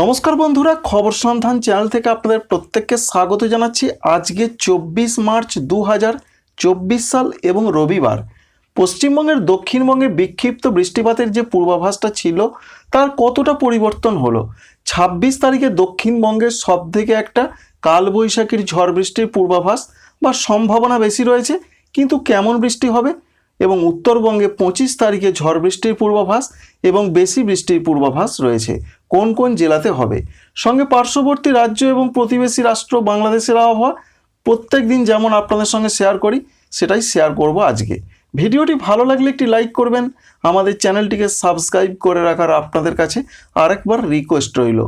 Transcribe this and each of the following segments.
নমস্কার বন্ধুরা, খবর সন্ধান চ্যানেল থেকে আপনাদের প্রত্যেককে স্বাগত জানাচ্ছি। আজকে চব্বিশ মার্চ দু হাজার চব্বিশ সাল এবং রবিবার। পশ্চিমবঙ্গের দক্ষিণবঙ্গে বিক্ষিপ্ত বৃষ্টিপাতের যে পূর্বাভাসটা ছিল, তার কতটা পরিবর্তন হলো? ছাব্বিশ তারিখে দক্ষিণবঙ্গের সব থেকে একটা কালবৈশাখীর ঝড় বৃষ্টির পূর্বাভাস বা সম্ভাবনা বেশি রয়েছে, কিন্তু কেমন বৃষ্টি হবে? এবং উত্তরবঙ্গে পঁচিশ তারিখে ঝড় বৃষ্টির পূর্বাভাস এবং বেশি বৃষ্টির পূর্বাভাস রয়েছে। কোন কোন জেলাতে হবে? সঙ্গে পার্শ্ববর্তী রাজ্য এবং প্রতিবেশী রাষ্ট্র বাংলাদেশের আবহাওয়া, প্রত্যেক দিন যেমন আপনাদের সঙ্গে শেয়ার করি, সেটাই শেয়ার করব আজকে। ভিডিওটি ভালো লাগলে একটি লাইক করবেন, আমাদের চ্যানেলটিকে সাবস্ক্রাইব করে রাখার আপনাদের কাছে আরেকবার রিকোয়েস্ট রইল।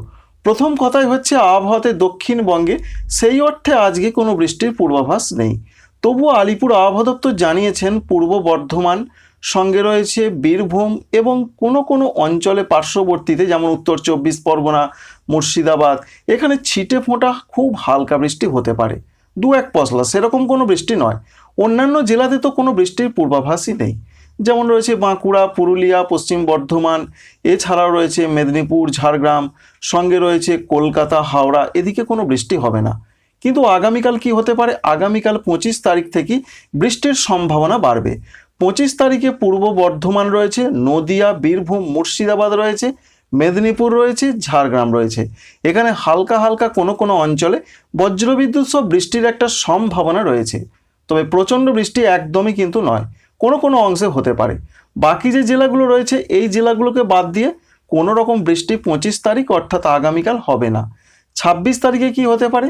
প্রথম কথাই হচ্ছে আবহাওয়াতে দক্ষিণবঙ্গে সেই অর্থে আজকে কোনো বৃষ্টির পূর্বাভাস নেই। তবুও আলিপুর আবহাওয়া দপ্তর জানিয়েছেন পূর্ব বর্ধমান, সঙ্গে রয়েছে বীরভূম এবং কোনো কোনো অঞ্চলে পার্শ্ববর্তীতে, যেমন উত্তর চব্বিশ পরগনা, মুর্শিদাবাদ, এখানে ছিটে ফোঁটা খুব হালকা বৃষ্টি হতে পারে। দু এক পশলা, সেরকম কোনো বৃষ্টি নয়। অন্যান্য জেলাতে তো কোনো বৃষ্টির পূর্বাভাসই নেই। যেমন রয়েছে বাঁকুড়া, পুরুলিয়া, পশ্চিম বর্ধমান, এছাড়াও রয়েছে মেদিনীপুর, ঝাড়গ্রাম, সঙ্গে রয়েছে কলকাতা, হাওড়া, এদিকে কোনো বৃষ্টি হবে না। কিন্তু আগামীকাল কি হতে পারে? আগামীকাল পঁচিশ তারিখ থেকেই বৃষ্টির সম্ভাবনা বাড়বে। পঁচিশ তারিখে পূর্ব বর্ধমান রয়েছে, নদিয়া, বীরভূম, মুর্শিদাবাদ রয়েছে, মেদিনীপুর রয়েছে, ঝাড়গ্রাম রয়েছে। এখানে হালকা হালকা কোনো কোনো অঞ্চলে বজ্রবিদ্যুৎ সহ বৃষ্টির একটা সম্ভাবনা রয়েছে। তবে প্রচণ্ড বৃষ্টি একদমই কিন্তু নয়, কোনো কোনো অংশে হতে পারে। বাকি যে জেলাগুলো রয়েছে, এই জেলাগুলোকে বাদ দিয়ে কোনো রকম বৃষ্টি পঁচিশ তারিখ অর্থাৎ আগামীকাল হবে না। ছাব্বিশ তারিখে কি হতে পারে?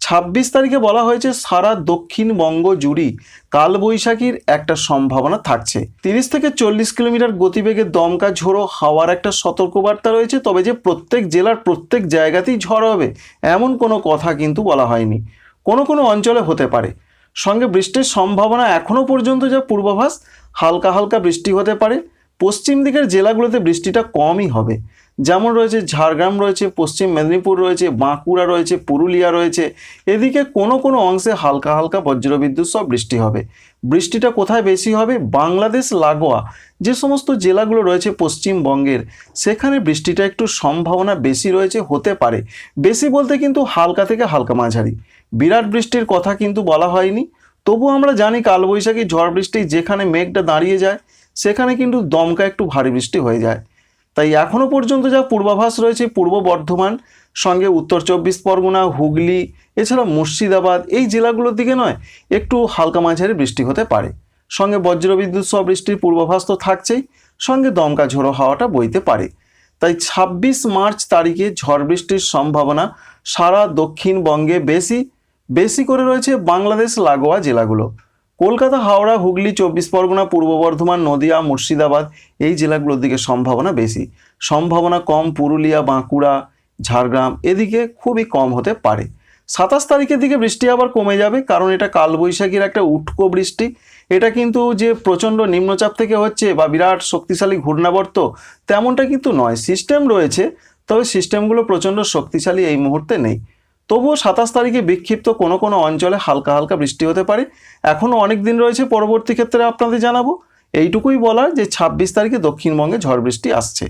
ছাব্বিশ তারিখে বলা হয়েছে সারা দক্ষিণবঙ্গ জুড়ি কালবৈশাখীর একটা সম্ভাবনা থাকছে। তিরিশ থেকে চল্লিশ কিলোমিটার গতিবেগে দমকা ঝোড়ো হাওয়ার একটা সতর্কবার্তা রয়েছে, তবে যে প্রত্যেক জেলার প্রত্যেক জায়গাতেই ঝড় হবে, এমন কোনো কথা কিন্তু বলা হয়নি। কোনো কোনো অঞ্চলে হতে পারে। সঙ্গে বৃষ্টির সম্ভাবনা এখনও পর্যন্ত যা পূর্বাভাস, হালকা হালকা বৃষ্টি হতে পারে। পশ্চিম দিকের জেলাগুলোতে বৃষ্টিটা কমই হবে। যেমন রয়েছে ঝাড়গ্রাম রয়েছে, পশ্চিম মেদিনীপুর রয়েছে, বাঁকুড়া রয়েছে, পুরুলিয়া রয়েছে। এদিকে কোনো কোনো অংশে হালকা হালকা বজ্রবিদ্যুৎ সব বৃষ্টি হবে। বৃষ্টিটা কোথায় বেশি হবে? বাংলাদেশ, লাগোয়া। যে সমস্ত জেলাগুলো রয়েছে পশ্চিমবঙ্গের, সেখানে বৃষ্টিটা একটু সম্ভাবনা বেশি রয়েছে, হতে পারে। বেশি বলতে কিন্তু হালকা থেকে হালকা মাঝারি। বিরাট বৃষ্টির কথা কিন্তু বলা হয়নি। তবু আমরা জানি কালবৈশাখী ঝড় বৃষ্টি যেখানে মেঘটা দাঁড়িয়ে যায়, সেখানে কিন্তু দমকা একটু ভারী বৃষ্টি হয়ে যায়। তাই এখনও পর্যন্ত যা পূর্বাভাস রয়েছে, পূর্ব বর্ধমান, সঙ্গে উত্তর চব্বিশ পরগনা, হুগলি, এছাড়া মুর্শিদাবাদ, এই জেলাগুলোর দিকে নয়, একটু হালকা মাঝারি বৃষ্টি হতে পারে। সঙ্গে বজ্রবিদ্যুৎ সহ বৃষ্টির পূর্বাভাস তো থাকছেই, সঙ্গে দমকা ঝোড়ো হাওয়াটা বইতে পারে। তাই ছাব্বিশ মার্চ তারিখে ঝড় বৃষ্টির সম্ভাবনা সারা দক্ষিণবঙ্গে বেশি বেশি করে রয়েছে বাংলাদেশ লাগোয়া জেলাগুলো। কলকাতা, হাওড়া, হুগলি, চব্বিশ পরগনা, পূর্ব বর্ধমান, নদিয়া, মুর্শিদাবাদ এই জেলাগুলোর দিকে সম্ভাবনা বেশি। সম্ভাবনা কম পুরুলিয়া, বাঁকুড়া, ঝাড়গ্রাম এদিকে খুবই কম হতে পারে। সাতাশ তারিখের দিকে বৃষ্টি আবার কমে যাবে, কারণ এটা কালবৈশাখীর একটা উটকো বৃষ্টি। এটা কিন্তু যে প্রচণ্ড নিম্নচাপ থেকে হচ্ছে বা বিরাট শক্তিশালী ঘূর্ণাবর্ত, তেমনটা কিন্তু নয়। সিস্টেম রয়েছে, তবে সিস্টেমগুলো প্রচণ্ড শক্তিশালী এই মুহূর্তে নেই। তবুও সাতাশ তারিখে বিক্ষিপ্ত কোনো কোনো অঞ্চলে হালকা হালকা বৃষ্টি হতে পারে। এখনও অনেক দিন রয়েছে, পরবর্তী ক্ষেত্রে আপনাদের জানাব। এইটুকুই বলার যে ছাব্বিশ তারিখে দক্ষিণবঙ্গে ঝড় বৃষ্টি আসছে।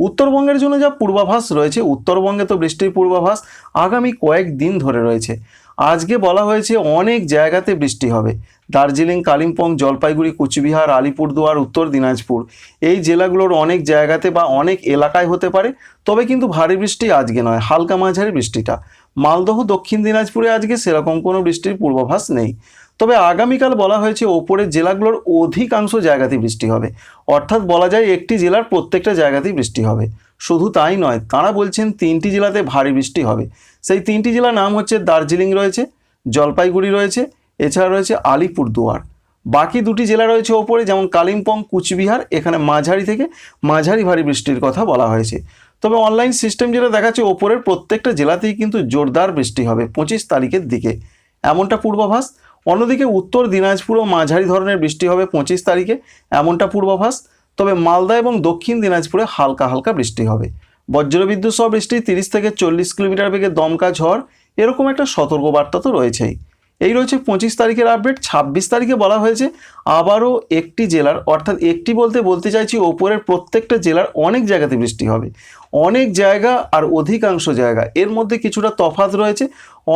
উত্তরবঙ্গের জন্য যা পূর্বাভাস রয়েছে, উত্তরবঙ্গে তো বৃষ্টির পূর্বাভাস আগামী কয়েক দিন ধরে রয়েছে। আজকে বলা হয়েছে অনেক জায়গাতে বৃষ্টি হবে। দার্জিলিং, কালিম্পং, জলপাইগুড়ি, কুচবিহার, আলিপুরদুয়ার, উত্তর দিনাজপুর। এই জেলাগুলোর অনেক জায়গাতে বা অনেক এলাকায় হতে পারে, তবে কিন্তু ভারী বৃষ্টি আজকে নয়, হালকা মাঝারি বৃষ্টিটা। মালদহ, দক্ষিণ দিনাজপুরে আজকে সেরকম কোনো বৃষ্টির পূর্বাভাস নেই। তবে আগামীকাল বলা হয়েছে ওপরের জেলাগুলোর অধিকাংশ জায়গাতেই বৃষ্টি হবে। অর্থাৎ বলা যায় একটি জেলার প্রত্যেকটা জায়গাতেই বৃষ্টি হবে। শুধু তাই নয়, তাঁরা বলছেন তিনটি জেলাতে ভারী বৃষ্টি হবে। সেই তিনটি জেলার নাম হচ্ছে দার্জিলিং রয়েছে, জলপাইগুড়ি রয়েছে এছাড়া রয়েছে আলিপুরদুয়ার। বাকি দুটি জেলা রয়েছে ওপরে, যেমন কালিম্পং, কুচবিহার, এখানে মাঝারি থেকে মাঝারি ভারী বৃষ্টির কথা বলা হয়েছে। তবে অনলাইন সিস্টেম যেটা দেখাচ্ছে, ওপরের প্রত্যেকটা জেলাতেই কিন্তু জোরদার বৃষ্টি হবে পঁচিশ তারিখের দিকে। এমনটা পূর্বাভাস। অন্যদিকে উত্তর দিনাজপুরও মাঝারি ধরনের বৃষ্টি হবে পঁচিশ তারিখে, এমনটা পূর্বাভাস। তবে মালদা এবং দক্ষিণ দিনাজপুরে হালকা হালকা বৃষ্টি হবে। বজ্রবিদ্যুৎ সহ বৃষ্টি তিরিশ থেকে চল্লিশ কিলোমিটার বেগে দমকা ঝড়, এরকম একটা সতর্কবার্তা তো রয়েছেই। এই রয়েছে পঁচিশ তারিখের আপডেট ছাব্বিশ তারিখে বলা হয়েছে। আবারও একটি জেলার, অর্থাৎ একটি বলতে বলতে চাইছি ওপরের প্রত্যেকটা জেলার অনেক জায়গাতে বৃষ্টি হবে। অনেক জায়গা আর অধিকাংশ জায়গা, এর মধ্যে কিছুটা তফাৎ রয়েছে।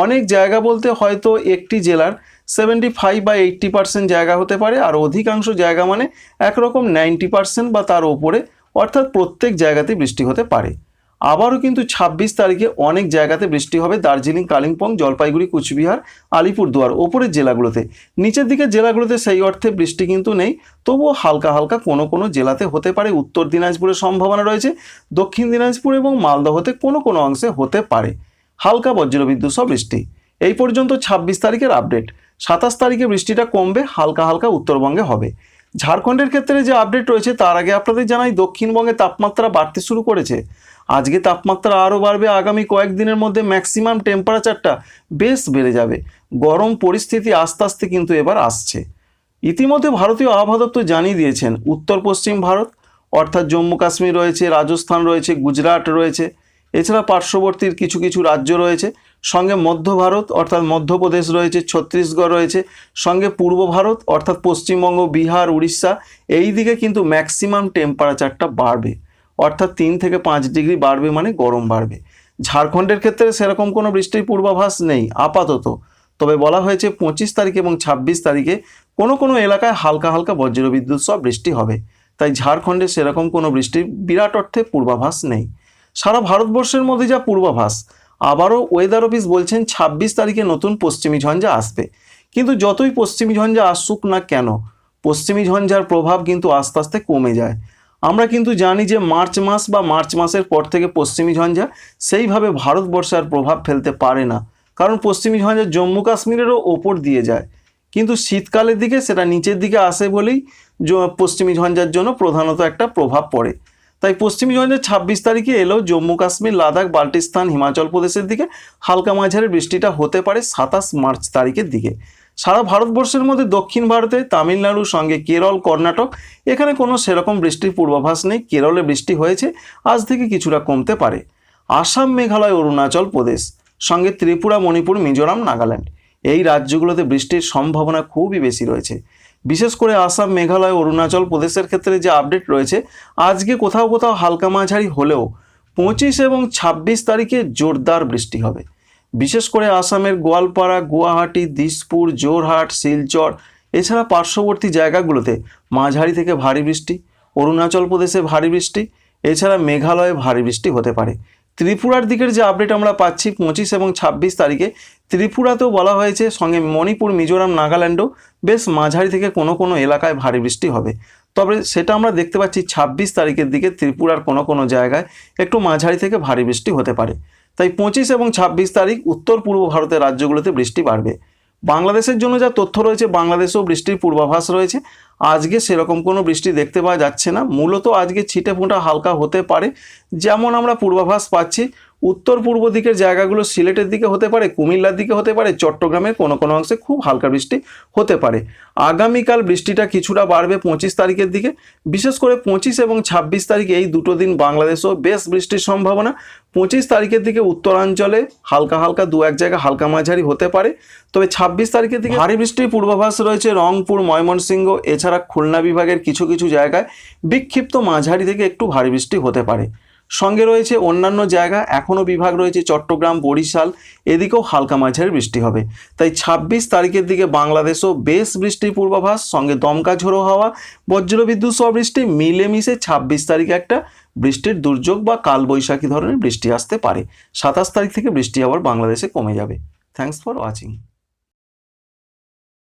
অনেক জায়গা বলতে হয়তো একটি জেলার সেভেন্টি ফাইভ বা এইট্টি পার্সেন্ট জায়গা হতে পারে, আর অধিকাংশ জায়গা মানে একরকম নাইনটি পার্সেন্ট বা তার ওপরে, অর্থাৎ প্রত্যেক জায়গাতে বৃষ্টি হতে পারে। আবারও কিন্তু ছাব্বিশ তারিখে অনেক জায়গাতে বৃষ্টি হবে। দার্জিলিং, কালিম্পং, জলপাইগুড়ি, কুচবিহার, আলিপুরদুয়ার, ওপরের জেলাগুলোতে। নিচের দিকের জেলাগুলোতে সেই অর্থে বৃষ্টি কিন্তু নেই। তবুও হালকা হালকা কোনো কোনো জেলাতে হতে পারে। উত্তর দিনাজপুরের সম্ভাবনা রয়েছে। দক্ষিণ দিনাজপুর এবং মালদহতে কোনো কোনো অংশে হতে পারে। হালকা বজ্রবিদ্যুৎ, সব বৃষ্টি। এই পর্যন্ত ছাব্বিশ তারিখের আপডেট। সাতাশ তারিখে বৃষ্টিটা কমবে, হালকা হালকা উত্তরবঙ্গে হবে। ঝাড়খণ্ডের ক্ষেত্রে যে আপডেট রয়েছে, তার আগে আপনাদের জানাই, দক্ষিণবঙ্গে তাপমাত্রা বাড়তে শুরু করেছে। আজকে তাপমাত্রা আরও বাড়বে, আগামী কয়েকদিনের মধ্যে ম্যাক্সিমাম টেম্পারেচারটা বেশ বেড়ে যাবে। গরম পরিস্থিতি আস্তে আস্তে কিন্তু এবার আসছে। ইতিমধ্যে ভারতীয় আবহাওয়া দপ্তর জানিয়ে দিয়েছেন, উত্তর পশ্চিম ভারত, অর্থাৎ জম্মু কাশ্মীর রয়েছে, রাজস্থান রয়েছে, গুজরাট রয়েছে, এছাড়া পার্শ্ববর্তীর কিছু কিছু রাজ্য রয়েছে। সঙ্গে মধ্য ভারত, অর্থাৎ মধ্যপ্রদেশ রয়েছে, ছত্তিশগড় রয়েছে, সঙ্গে পূর্ব ভারত, অর্থাৎ পশ্চিমবঙ্গ, বিহার, উড়িষ্যা, এই দিকে কিন্তু ম্যাক্সিমাম টেম্পারেচারটা বাড়বে। অর্থাৎ তিন থেকে পাঁচ ডিগ্রি বাড়বে মানে গরম বাড়বে। ঝাড়খণ্ডের ক্ষেত্রে সেরকম কোনো বৃষ্টির পূর্বাভাস নেই, আপাতত। তবে বলা হয়েছে পঁচিশ তারিখ এবং ছাব্বিশ তারিখে কোনো কোনো এলাকায় হালকা হালকা বজ্রবিদ্যুৎ সহ বৃষ্টি হবে। তাই ঝাড়খণ্ডে সেরকম কোনো বৃষ্টির বিরাট অর্থে পূর্বাভাস নেই। সারা ভারতবর্ষের মধ্যে যা পূর্বাভাস আবারও ওয়েদার অফিস বলছেন ছাব্বিশ তারিখে নতুন পশ্চিমী ঝঞ্ঝা আসবে। কিন্তু যতই পশ্চিমী ঝঞ্ঝা আসুক না কেন, পশ্চিমী ঝঞ্ঝার প্রভাব কিন্তু আস্তে আস্তে কমে যায়। আমরা কিন্তু জানি যে মার্চ মাস বা মার্চ মাসের পর থেকে পশ্চিমী ঝঞ্ঝা সেইভাবে ভারতবর্ষে আর প্রভাব ফেলতে পারে না। কারণ পশ্চিমী ঝঞ্ঝা জম্মু কাশ্মীরেরও ওপর দিয়ে যায়। কিন্তু শীতকালের দিকে সেটা নিচের দিকে আসে বলেই পশ্চিমী ঝঞ্ঝার জন্য প্রধানত একটা প্রভাব পড়ে। তাই পশ্চিমী ঝঞ্ঝা ছাব্বিশ তারিখে এলেও জম্মু কাশ্মীর, লাদাখ, বাল্টিস্তান, হিমাচল প্রদেশের দিকে। হালকা মাঝারি বৃষ্টিটা হতে পারে সাতাশ মার্চ তারিখের দিকে। সারা ভারতবর্ষের মধ্যে দক্ষিণ ভারতে তামিলনাড়ুর সঙ্গে কেরল, কর্ণাটক, এখানে কোনো সেরকম বৃষ্টির পূর্বাভাস নেই। কেরলে বৃষ্টি হয়েছে, আজ থেকে কিছুটা কমতে পারে। আসাম, মেঘালয়, অরুণাচল প্রদেশ, সঙ্গে ত্রিপুরা, মণিপুর, মিজোরাম, নাগাল্যান্ড। এই রাজ্যগুলোতে বৃষ্টির সম্ভাবনা খুবই বেশি রয়েছে। বিশেষ করে আসাম, মেঘালয়, অরুণাচল প্রদেশের ক্ষেত্রে যে আপডেট রয়েছে, আজকে কোথাও কোথাও হালকা মাঝারি হলেও পঁচিশ এবং ছাব্বিশ তারিখে জোরদার বৃষ্টি হবে। বিশেষ করে আসামের গোয়ালপাড়া, গুয়াহাটি, দিসপুর জোরহাট শিলচর, এছাড়া পার্শ্ববর্তী জায়গাগুলোতে মাঝারি থেকে ভারী বৃষ্টি, অরুণাচল প্রদেশে ভারী বৃষ্টি, এছাড়া মেঘালয়ে ভারী বৃষ্টি হতে পারে। ত্রিপুরার দিকের যে আপডেট আমরা পাচ্ছি পঁচিশ এবং ছাব্বিশ তারিখে, ত্রিপুরাতেও বলা হয়েছে সঙ্গে মণিপুর, মিজোরাম, নাগাল্যান্ডও বেশ মাঝারি থেকে কোনো কোনো এলাকায় ভারী বৃষ্টি হবে। তবে সেটা আমরা দেখতে পাচ্ছি ছাব্বিশ তারিখের দিকে ত্রিপুরার কোনো কোনো জায়গায় একটু মাঝারি থেকে ভারী বৃষ্টি হতে পারে। তাই পঁচিশ এবং ছাব্বিশ তারিখ উত্তর পূর্ব ভারতের রাজ্যগুলোতে বৃষ্টি বাড়বে। বাংলাদেশের জন্য যা তথ্য রয়েছে, বাংলাদেশেও বৃষ্টির পূর্বাভাস রয়েছে। আজকে সেরকম কোনো বৃষ্টি দেখতে পাওয়া যাচ্ছে না। মূলত আজকে ছিটে ফোঁটা হালকা হতে পারে, যেমন আমরা পূর্বাভাস পাচ্ছি। উত্তর পূর্ব দিকের জায়গাগুলো সিলেটের দিকে হতে পারে, কুমিল্লার দিকে হতে পারে, চট্টগ্রামের কোনো কোনো অংশে খুব হালকা বৃষ্টি হতে পারে। আগামীকাল বৃষ্টিটা কিছুটা বাড়বে পঁচিশ তারিখের দিকে। বিশেষ করে পঁচিশ এবং ছাব্বিশ তারিখ এই দুটো দিন বাংলাদেশেও বেশ বৃষ্টির সম্ভাবনা। পঁচিশ তারিখের দিকে উত্তরাঞ্চলে হালকা হালকা দু এক জায়গায় হালকা মাঝারি হতে পারে। তবে ছাব্বিশ তারিখের দিকে ভারী বৃষ্টির পূর্বাভাস রয়েছে রংপুর, ময়মনসিংহ, এছাড়া খুলনা বিভাগের কিছু কিছু জায়গায় বিক্ষিপ্ত মাঝারি থেকে একটু ভারী বৃষ্টি হতে পারে। সঙ্গে রয়েছে অন্যান্য জায়গা, এখনও বিভাগ রয়েছে চট্টগ্রাম, বরিশাল, এদিকেও হালকা মাঝারি বৃষ্টি হবে। তাই ছাব্বিশ তারিখের দিকে বাংলাদেশও বেশ বৃষ্টির পূর্বাভাস, সঙ্গে দমকা ঝোড়ো হাওয়া, বজ্রবিদ্যুৎ সহ বৃষ্টি, মিলেমিশে ছাব্বিশ তারিখে একটা বৃষ্টির দুর্যোগ বা কালবৈশাখী ধরনের বৃষ্টি আসতে পারে। সাতাশ তারিখ থেকে বৃষ্টি আবার বাংলাদেশে কমে যাবে। Thanks for watching